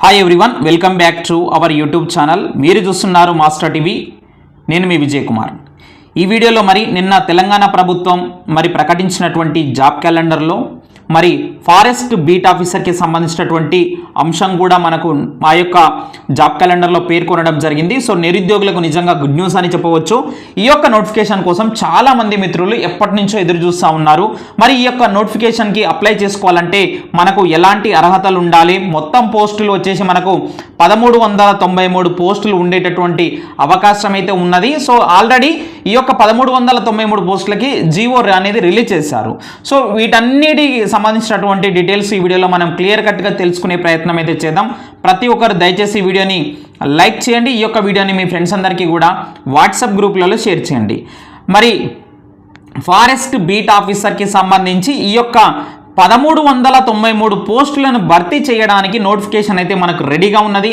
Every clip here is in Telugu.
Hi everyone welcome back to our YouTube channel మీరు చూస్తున్నారు మాస్టర్ టీవీ నేను మీ విజయ్ కుమార్. ఈ వీడియోలో మరి నిన్న తెలంగాణ ప్రభుత్వం మరి ప్రకటించినటువంటి జాబ్ క్యాలెండర్లో మరి ఫారెస్ట్ బీట్ ఆఫీసర్కి సంబంధించినటువంటి అంశం కూడా మనకు మా యొక్క జాబ్ క్యాలెండర్లో పేర్కొనడం జరిగింది. సో నిరుద్యోగులకు నిజంగా గుడ్ న్యూస్ అని చెప్పవచ్చు. ఈ యొక్క నోటిఫికేషన్ కోసం చాలామంది మిత్రులు ఎప్పటి నుంచో ఎదురు చూస్తూ ఉన్నారు. మరి ఈ యొక్క నోటిఫికేషన్కి అప్లై చేసుకోవాలంటే మనకు ఎలాంటి అర్హతలు ఉండాలి? మొత్తం పోస్టులు వచ్చేసి మనకు పదమూడు వందల తొంభై మూడు పోస్టులు ఉండేటటువంటి అవకాశం అయితే ఉన్నది. సో ఆల్రెడీ ఈ యొక్క పదమూడు వందల తొంభై మూడు పోస్టులకి జీవో అనేది రిలీజ్ చేశారు. సో వీటన్నిటి సంబంధించినటువంటి డీటెయిల్స్ ఈ వీడియోలో మనం క్లియర్ కట్గా తెలుసుకునే ప్రయత్నం అయితే చేద్దాం. ప్రతి ఒక్కరు దయచేసి ఈ వీడియోని లైక్ చేయండి. ఈ యొక్క వీడియోని మీ ఫ్రెండ్స్ అందరికీ కూడా వాట్సాప్ గ్రూప్లలో షేర్ చేయండి. మరి ఫారెస్ట్ బీట్ ఆఫీసర్కి సంబంధించి ఈ యొక్క పదమూడు వందల తొంభై మూడు పోస్టులను భర్తీ చేయడానికి నోటిఫికేషన్ అయితే మనకు రెడీగా ఉన్నది.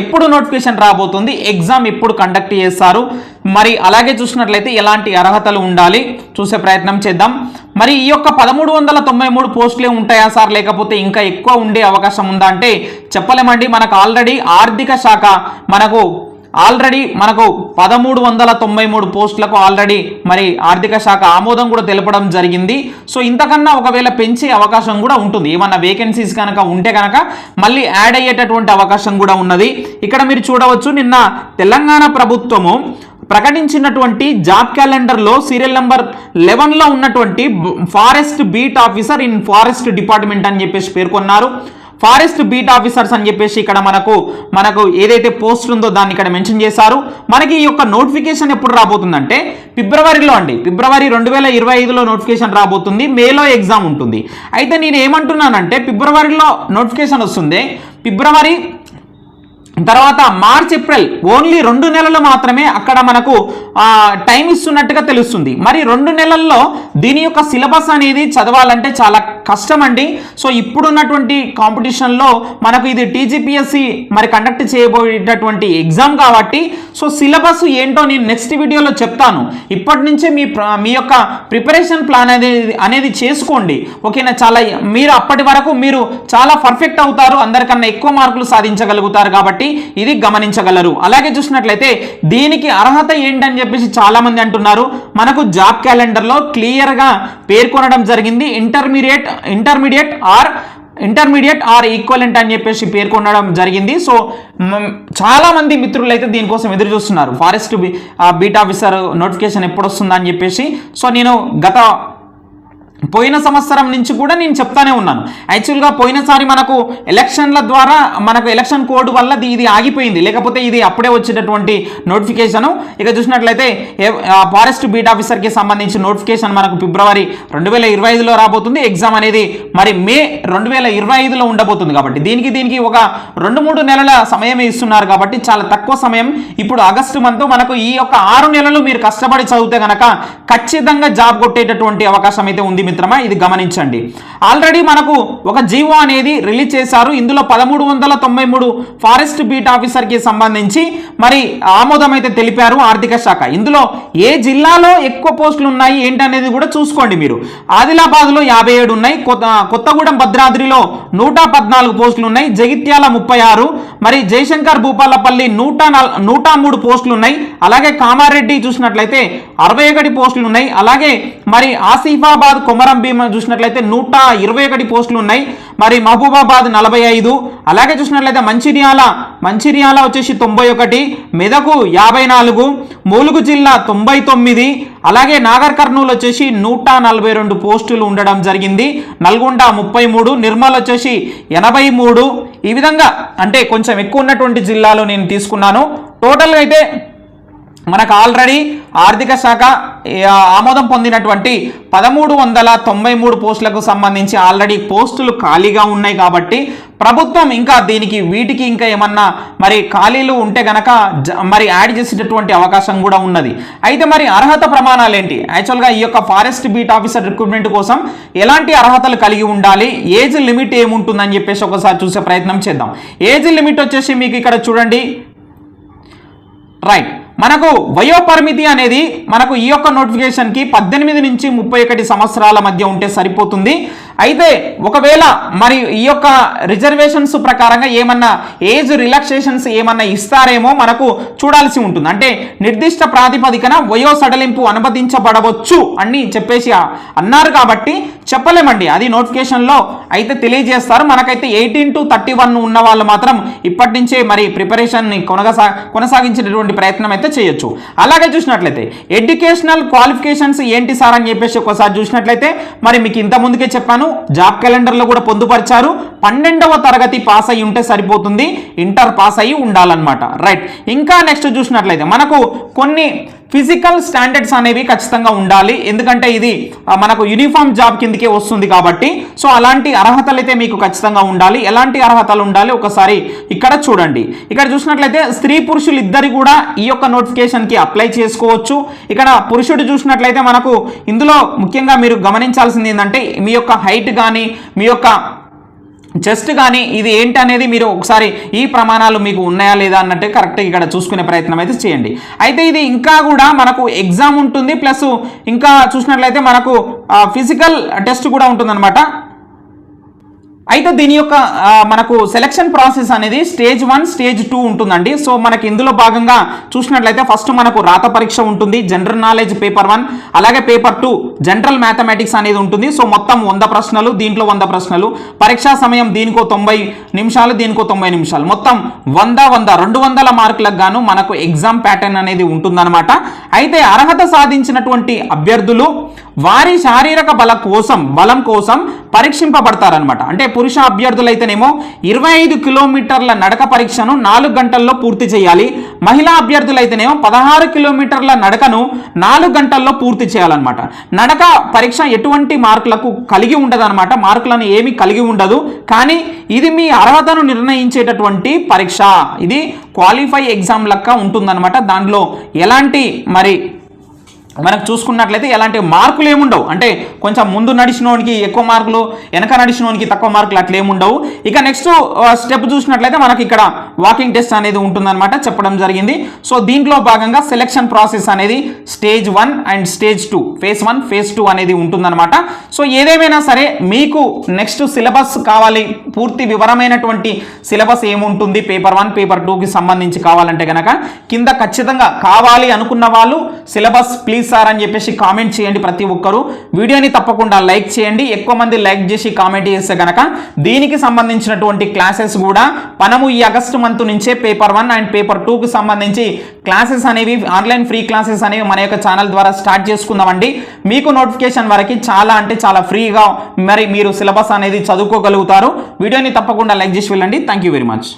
ఎప్పుడు నోటిఫికేషన్ రాబోతుంది? ఎగ్జామ్ ఎప్పుడు కండక్ట్ చేస్తారు? మరి అలాగే చూసినట్లయితే ఎలాంటి అర్హతలు ఉండాలి? చూసే ప్రయత్నం చేద్దాం. మరి ఈ యొక్క పదమూడు వందల తొంభై మూడు పోస్టులే ఉంటాయా సార్? లేకపోతే ఇంకా ఎక్కువ ఉండే అవకాశం ఉందా? అంటే చెప్పలేమండి. మనకు ఆల్రెడీ ఆర్థిక శాఖ మనకు ఆల్రెడీ మనకు పదమూడు వందల తొంభై మూడు పోస్టులకు ఆల్రెడీ మరి ఆర్థిక శాఖ ఆమోదం కూడా తెలపడం జరిగింది. సో ఇంతకన్నా ఒకవేళ పెంచే అవకాశం కూడా ఉంటుంది. ఏమన్నా వేకెన్సీస్ కనుక ఉంటే కనుక మళ్ళీ యాడ్ అయ్యేటటువంటి అవకాశం కూడా ఉన్నది. ఇక్కడ మీరు చూడవచ్చు నిన్న తెలంగాణ ప్రభుత్వము ప్రకటించినటువంటి జాబ్ క్యాలెండర్లో సీరియల్ నెంబర్ లెవెన్లో ఉన్నటువంటి forest beat officer in forest department అని చెప్పేసి పేర్కొన్నారు. ఫారెస్ట్ బీట్ ఆఫీసర్స్ అని చెప్పేసి ఇక్కడ మనకు మనకు ఏదైతే పోస్ట్ ఉందో దాన్ని ఇక్కడ మెన్షన్ చేశారు. మనకి ఈ యొక్క నోటిఫికేషన్ ఎప్పుడు రాబోతుందంటే ఫిబ్రవరిలో అండి. ఫిబ్రవరి రెండు వేల ఇరవై ఐదులో నోటిఫికేషన్ రాబోతుంది. మేలో ఎగ్జామ్ ఉంటుంది. అయితే నేను ఏమంటున్నానంటే ఫిబ్రవరిలో నోటిఫికేషన్ వస్తుంది. ఫిబ్రవరి తర్వాత మార్చ్ ఏప్రిల్ ఓన్లీ రెండు నెలలు మాత్రమే అక్కడ మనకు టైం ఇస్తున్నట్టుగా తెలుస్తుంది. మరి రెండు నెలల్లో దీని యొక్క సిలబస్ అనేది చదవాలంటే చాలా కష్టం అండి సో ఇప్పుడున్నటువంటి కాంపిటీషన్లో మనకు ఇది టీజీపీఎస్సి మరి కండక్ట్ చేయబోయేటటువంటి ఎగ్జామ్ కాబట్టి సో సిలబస్ ఏంటో నేను నెక్స్ట్ వీడియోలో చెప్తాను. ఇప్పటి నుంచే మీ ప్ర- మీ యొక్క ప్రిపరేషన్ ప్లాన్ అనేది అనేది చేసుకోండి. ఓకేనా? చాలా మీరు అప్పటి వరకు మీరు చాలా పర్ఫెక్ట్ అవుతారు. అందరికన్నా ఎక్కువ మార్కులు సాధించగలుగుతారు కాబట్టి ఇది గమనించగలరు. అలాగే చూసినట్లయితే దీనికి అర్హత ఏంటని చెప్పేసి చాలామంది అంటున్నారు. మనకు జాబ్ క్యాలెండర్లో క్లియర్గా పేర్కొనడం జరిగింది. Intermediate intermediate or intermediate or equivalent అని చెప్పేసి పేర్కొనడం జరిగింది. సో చాలామంది మిత్రులు అయితే దీనికోసం ఎదురు చూస్తున్నారు. ఫారెస్ట్ బీట్ ఆఫీసర్ నోటిఫికేషన్ ఎప్పుడు వస్తుందని చెప్పేసి. సో నేను గత పోయిన సంవత్సరం నుంచి కూడా నేను చెప్తానే ఉన్నాను. యాక్చువల్గా పోయినసారి మనకు ఎలక్షన్ల ద్వారా మనకు ఎలక్షన్ కోడ్ వల్ల ఇది ఆగిపోయింది. లేకపోతే ఇది అప్పుడే వచ్చేటటువంటి నోటిఫికేషన్. ఇక చూసినట్లయితే ఫారెస్ట్ బీట్ ఆఫీసర్కి సంబంధించి నోటిఫికేషన్ మనకు ఫిబ్రవరి రెండు వేల ఇరవై ఐదులో రాబోతుంది. ఎగ్జామ్ అనేది మరి మే రెండు వేల ఇరవై ఐదులో ఉండబోతుంది కాబట్టి దీనికి దీనికి ఒక రెండు మూడు నెలల సమయమే ఇస్తున్నారు కాబట్టి చాలా తక్కువ సమయం. ఇప్పుడు ఆగస్టు మంత్ మనకు ఈ యొక్క ఆరు నెలలు మీరు కష్టపడి చదివితే కనుక ఖచ్చితంగా జాబ్ కొట్టేటటువంటి అవకాశం అయితే ఉంది మిత్రమా ఇది గమనించండి. ఆల్రెడీ మనకు ఒక జీవో అనేది రిలీజ్ చేశారు. ఇందులో పదమూడు వందల తొంభై మూడు ఫారెస్ట్ బీట్ ఆఫీసర్కి సంబంధించి మరి ఆమోదం అయితే తెలిపారు ఆర్థిక శాఖ. ఇందులో ఏ జిల్లాలో ఎక్కువ పోస్టులు ఉన్నాయి ఏంటనేది కూడా చూసుకోండి మీరు. ఆదిలాబాద్లో యాభై ఏడు ఉన్నాయి. కొత్త కొత్తగూడెం భద్రాద్రిలో నూట పద్నాలుగు పోస్టులు ఉన్నాయి. జగిత్యాల ముప్పై ఆరు మరి జయశంకర్ భూపాలపల్లి నూట నూట మూడు పోస్టులు ఉన్నాయి అలాగే కామారెడ్డి చూసినట్లయితే అరవై ఒకటి పోస్టులు ఉన్నాయి అలాగే మరి ఆసిఫాబాద్ కొమరం భీమ చూసినట్లయితే నూట ఇరవై ఒకటి పోస్టులు ఉన్నాయి మరి మహబూబాబాద్ నలభై ఐదు. అలాగే చూసినట్లయితే మంచిర్యాల మంచిర్యాల వచ్చేసి తొంభై ఒకటి మెదకు యాభై నాలుగు ములుగు జిల్లా తొంభై తొమ్మిది అలాగే నాగర్ కర్నూలు వచ్చేసి నూట నలభై రెండు పోస్టులు ఉండడం జరిగింది. నల్గొండ ముప్పై మూడు నిర్మల్ వచ్చేసి ఎనభై మూడు. ఈ విధంగా అంటే కొంచెం ఎక్కువ ఉన్నటువంటి జిల్లాలో నేను తీసుకున్నాను. టోటల్గా అయితే మనకు ఆల్రెడీ ఆర్థిక శాఖ ఆమోదం పొందినటువంటి పదమూడు వందల తొంభై మూడు పోస్టులకు సంబంధించి ఆల్రెడీ పోస్టులు ఖాళీగా ఉన్నాయి కాబట్టి ప్రభుత్వం ఇంకా దీనికి వీటికి ఇంకా ఏమన్నా మరి ఖాళీలు ఉంటే గనక జ- మరి యాడ్ చేసేటటువంటి అవకాశం కూడా ఉన్నది. అయితే మరి అర్హత ప్రమాణాలు ఏంటి? యాక్చువల్గా ఈ యొక్క ఫారెస్ట్ బీట్ ఆఫీసర్ రిక్రూట్మెంట్ కోసం ఎలాంటి అర్హతలు కలిగి ఉండాలి? ఏజ్ లిమిట్ ఏముంటుందని చెప్పేసి ఒకసారి చూసే ప్రయత్నం చేద్దాం. ఏజ్ లిమిట్ వచ్చేసి మీకు ఇక్కడ చూడండి. రైట్. మనకు వయో పరిమితి అనేది మనకు ఈ యొక్క నోటిఫికేషన్కి పద్దెనిమిది నుంచి ముప్పై ఒకటి సంవత్సరాల మధ్య ఉంటే సరిపోతుంది. అయితే ఒకవేళ మరి ఈ యొక్క రిజర్వేషన్స్ ప్రకారంగా ఏమన్నా ఏజ్ రిలాక్సేషన్స్ ఏమన్నా ఇస్తారేమో మనకు చూడాల్సి ఉంటుంది. అంటే నిర్దిష్ట ప్రాతిపదికన వయో సడలింపు అనుమతించబడవచ్చు అని చెప్పేసి అన్నారు కాబట్టి చెప్పలేమండి. అది నోటిఫికేషన్లో అయితే తెలియజేస్తారు. మనకైతే ఎయిటీన్ టు థర్టీ వన్ ఉన్న వాళ్ళు మాత్రం ఇప్పటి నుంచే మరి ప్రిపరేషన్ని కొనసా కొనసాగించేటటువంటి ప్రయత్నం అయితే చేయొచ్చు. అలాగే చూసినట్లయితే ఎడ్యుకేషనల్ క్వాలిఫికేషన్స్ ఏంటి సార్ అని చెప్పేసి ఒకసారి చూసినట్లయితే మరి మీకు ఇంత ముందుకే చెప్పాను. జాబ్ క్యాలెండర్లో కూడా పొందుపరిచారు. పన్నెండవ తరగతి పాస్ అయి ఉంటే సరిపోతుంది. ఇంటర్ పాస్ అయి ఉండాలన్నమాట. రైట్. ఇంకా నెక్స్ట్ చూసినట్లయితే మనకు కొన్ని ఫిజికల్ స్టాండర్డ్స్ అనేవి ఖచ్చితంగా ఉండాలి. ఎందుకంటే ఇది మనకు యూనిఫామ్ జాబ్ కిందకే వస్తుంది కాబట్టి సో అలాంటి అర్హతలు అయితే మీకు ఖచ్చితంగా ఉండాలి. ఎలాంటి అర్హతలు ఉండాలి? ఒకసారి ఇక్కడ చూడండి. ఇక్కడ చూసినట్లయితే స్త్రీ పురుషులు ఇద్దరు కూడా ఈ యొక్క నోటిఫికేషన్కి అప్లై చేసుకోవచ్చు. ఇక్కడ పురుషుడు చూసినట్లయితే మనకు ఇందులో ముఖ్యంగా మీరు గమనించాల్సింది ఏంటంటే మీ యొక్క హైట్ కానీ మీ యొక్క జస్ట్ కానీ ఇది ఏంటి అనేది మీరు ఒకసారి ఈ ప్రమాణాలు మీకు ఉన్నాయా లేదా అన్నట్టు కరెక్ట్గా ఇక్కడ చూసుకునే ప్రయత్నం అయితే చేయండి. అయితే ఇది ఇంకా కూడా మనకు ఎగ్జామ్ ఉంటుంది ప్లస్ ఇంకా చూసినట్లయితే మనకు ఫిజికల్ టెస్ట్ కూడా ఉంటుందన్నమాట. అయితే దీని యొక్క మనకు సెలక్షన్ ప్రాసెస్ అనేది స్టేజ్ వన్ స్టేజ్ టూ ఉంటుందండి. సో మనకి ఇందులో భాగంగా చూసినట్లయితే ఫస్ట్ మనకు రాత పరీక్ష ఉంటుంది జనరల్ నాలెడ్జ్ పేపర్ వన్ అలాగే పేపర్ టూ జనరల్ మ్యాథమెటిక్స్ అనేది ఉంటుంది. సో మొత్తం వంద ప్రశ్నలు దీంట్లో వంద ప్రశ్నలు. పరీక్షా సమయం దీనికో తొంభై నిమిషాలు దీనికో తొంభై నిమిషాలు. మొత్తం వంద వంద రెండు వందల మార్కులకు గాను మనకు ఎగ్జామ్ ప్యాటర్న్ అనేది ఉంటుందన్నమాట. అయితే అర్హత సాధించినటువంటి అభ్యర్థులు వారి శారీరక బల కోసం బలం కోసం పరీక్షింపబడతారనమాట అంటే పురుష అభ్యర్థులైతేనేమో ఇరవై ఐదు కిలోమీటర్ల నడక పరీక్షను నాలుగు గంటల్లో పూర్తి చేయాలి. మహిళా అభ్యర్థులైతేనేమో పదహారు కిలోమీటర్ల నడకను నాలుగు గంటల్లో పూర్తి చేయాలన్నమాట. నడక పరీక్ష ఎటువంటి మార్కులకు కలిగి ఉండదన్నమాట. మార్కులను ఏమి కలిగి ఉండదు. కానీ ఇది మీ అర్హతను నిర్ణయించేటటువంటి పరీక్ష. ఇది క్వాలిఫై ఎగ్జామ్ లెక్క ఉంటుందన్నమాట. దాంట్లో ఎలాంటి మరి మనకు చూసుకున్నట్లయితే ఎలాంటి మార్కులు ఏముండవు. అంటే కొంచెం ముందు నడిచినోనికి ఎక్కువ మార్కులు వెనక నడిచినోనికి తక్కువ మార్కులు అట్లా ఏముండవు. ఇక నెక్స్ట్ స్టెప్ చూసినట్లయితే మనకి ఇక్కడ వాకింగ్ టెస్ట్ అనేది ఉంటుందన్నమాట చెప్పడం జరిగింది. సో దీంట్లో భాగంగా సెలెక్షన్ ప్రాసెస్ అనేది stage one and stage two phase one phase two అనేది ఉంటుందన్నమాట. సో ఏదేమైనా సరే మీకు నెక్స్ట్ సిలబస్ కావాలి. పూర్తి వివరమైనటువంటి సిలబస్ ఏముంటుంది? పేపర్ వన్ పేపర్ టూకి సంబంధించి కావాలంటే కనుక కింద ఖచ్చితంగా కావాలి అనుకున్న వాళ్ళు సిలబస్ ప్లీజ్ సార్ అని చెప్పేసి కామెంట్ చేయండి ప్రతి ఒక్కరు. వీడియోని తప్పకుండా లైక్ చేయండి. ఎక్కువ మంది లైక్ చేసి కామెంట్ చేస్తే కనుక దీనికి సంబంధించినటువంటి క్లాసెస్ కూడా మనము ఈ ఆగస్టు మంత్ నుంచే పేపర్ వన్ అండ్ పేపర్ టూకి సంబంధించి క్లాసెస్ అనేవి ఆన్లైన్ ఫ్రీ క్లాసెస్ అనేవి మన యొక్క ఛానల్ ద్వారా స్టార్ట్ చేసుకుందామండి. మీకు నోటిఫికేషన్ వరకు చాలా అంటే చాలా ఫ్రీగా మరి మీరు సిలబస్ అనేది చదువుకోగలుగుతారు. వీడియోని తప్పకుండా లైక్ చేసి వెళ్ళండి. Thank you very much